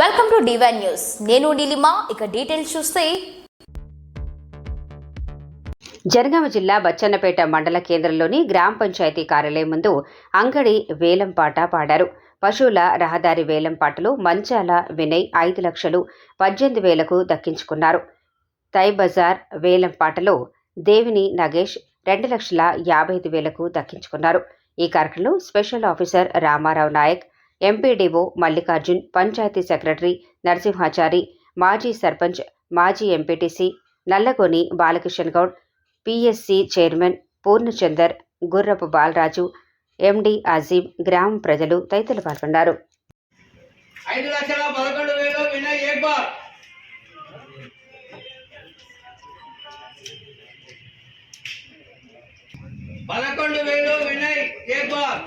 Welcome to divine news నేను నీలిమా ఇక details చూస్తే. జనగామ జిల్లా బచ్చన్నపేట మండల కేంద్రంలోని గ్రామ పంచాయతీ కార్యాలయం ముందు అంగడి వేలం పాట పాడారు. పశువుల రహదారి వేలంపాటలు మంచాల వినయ్ ఐదు లక్షలు పద్దెనిమిది వేలకు దక్కించుకున్నారు. తైబజార్ వేలం పాటలో దేవిని నగేష్ రెండు లక్షల యాభై ఐదు వేలకు దక్కించుకున్నారు. ఈ కార్యక్రమంలో special officer Ramarao Naik MPDO Mallikarjun panchayat secretary Narasimhachari మాజీ సర్పంచ్ మాజీ MPTC Nallagoni Balakishan Goud PSC chairman Purnachandar Gurrapu Balaraju MD Azeem గ్రామ ప్రజలు తదితరులు పాల్గొన్నారు. ఐదు లక్షల పదకొండు వేలు వినయ్ పదకొండు వేలు వినయ్ ఏక్ బార్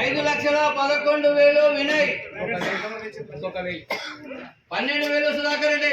ఐదు లక్షల పదకొండు వేలు వినయ్. పన్నెండు వేలు సుధాకర్ రెడ్డి.